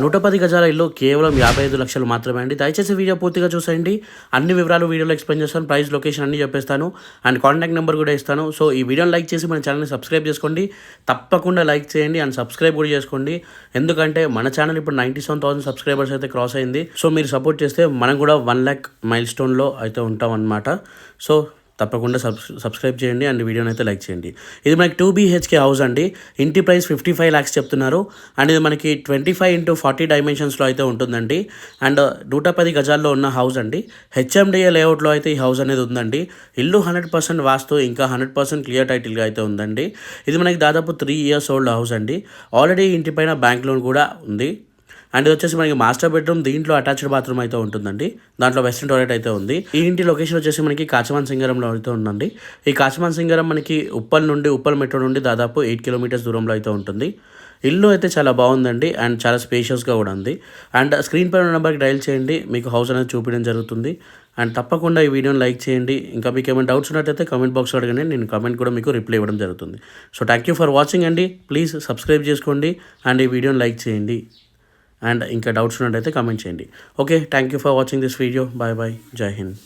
నూట పది గజాల ఇల్లు కేవలం యాభై ఐదు లక్షలు మాత్రమే అండి. దయచేసి వీడియో పూర్తిగా చూసేయండి. అన్ని వివరాలు వీడియోలో ఎక్స్ప్లెయిన్ చేస్తాను. ప్రైస్ లొకేషన్ అన్ని చెప్పేస్తాను. అండ్ కాంటాక్ట్ నెంబర్ కూడా ఇస్తాను. సో ఈ వీడియోని లైక్ చేసి మన ఛానల్ని సబ్స్క్రైబ్ చేసుకోండి. తప్పకుండా లైక్ చేయండి అండ్ సబ్స్క్రైబ్ కూడా చేసుకోండి. ఎందుకంటే మన ఛానల్ ఇప్పుడు నైంటీ సెవెన్ థౌసండ్ సబ్స్క్రైబర్స్ అయితే క్రాస్ అయింది. సో మీరు సపోర్ట్ చేస్తే మనం కూడా వన్ ల్యాక్ మైల్ స్టోన్లో అయితే ఉంటాం అనమాట సో తప్పకుండా సబ్ సబ్స్క్రైబ్ చేయండి అండ్ వీడియోని అయితే లైక్ చేయండి. ఇది మనకి టూ బీహెచ్కే హౌస్ అండి. ఇంటి ప్రైస్ ఫిఫ్టీ ఫైవ్ ల్యాక్స్ చెప్తున్నారు. అండ్ ఇది మనకి ట్వంటీ ఫైవ్ ఇంటూ ఫార్టీ డైమెన్షన్స్లో అయితే ఉంటుందండి. అండ్ నూట పది గజాల్లో ఉన్న హౌస్ అండి. హెచ్ఎండిఏ లేఅవుట్లో అయితే ఈ హౌస్ అనేది ఉందండి. ఇల్లు హండ్రెడ్ పర్సెంట్ వాస్తు ఇంకా హండ్రెడ్ పర్సెంట్ క్లియర్ టైటిల్గా అయితే ఉందండి. ఇది మనకి దాదాపు త్రీ ఇయర్స్ ఓల్డ్ హౌస్ అండి. ఆల్రెడీ ఇంటిపైన బ్యాంక్ లోన్ కూడా ఉంది. అండ్ ఇది వచ్చేసి మనకి మాస్టర్ బెడ్రూమ్ దీంట్లో అటాచ్డ్ బాత్రూమ్ అయితే ఉంటుందండి. దాంట్లో వెస్ట్రన్ టాయిలెట్ అయితే ఉంది. ఈ ఇంటి లొకేషన్ వచ్చేసి మనకి కాచమాన్ సింగరంలో అయితే ఉందండి. ఈ కాచమాన్ సింగరం మనకి ఉప్పల్ నుండి ఉప్పల్ మెట్రో నుండి దాదాపు ఎయిట్ కిలోమీటర్స్ దూరంలో అయితే ఉంటుంది. ఇల్లు అయితే చాలా బాగుందండి అండ్ చాలా స్పేషియస్గా కూడా ఉంది. అండ్ స్క్రీన్ పైన నెంబర్కి డైల్ చేయండి. మీకు హౌస్ అనేది చూపించడం జరుగుతుంది. అండ్ తప్పకుండా ఈ వీడియోని లైక్ చేయండి. ఇంకా మీకు ఏమైనా డౌట్స్ ఉన్నట్టయితే కామెంట్ బాక్స్లో అడగండి. నేను కామెంట్ కూడా మీకు రిప్లై ఇవ్వడం జరుగుతుంది. So thank you for watching అండి. ప్లీజ్ సబ్స్క్రైబ్ చేసుకోండి. అండ్ ఈ వీడియోని లైక్ చేయండి. అండ్ ఇంకా డౌట్స్ ఉన్నట్టయితే కామెంట్ చేయండి. Okay thank you for watching this video bye bye Jai Hind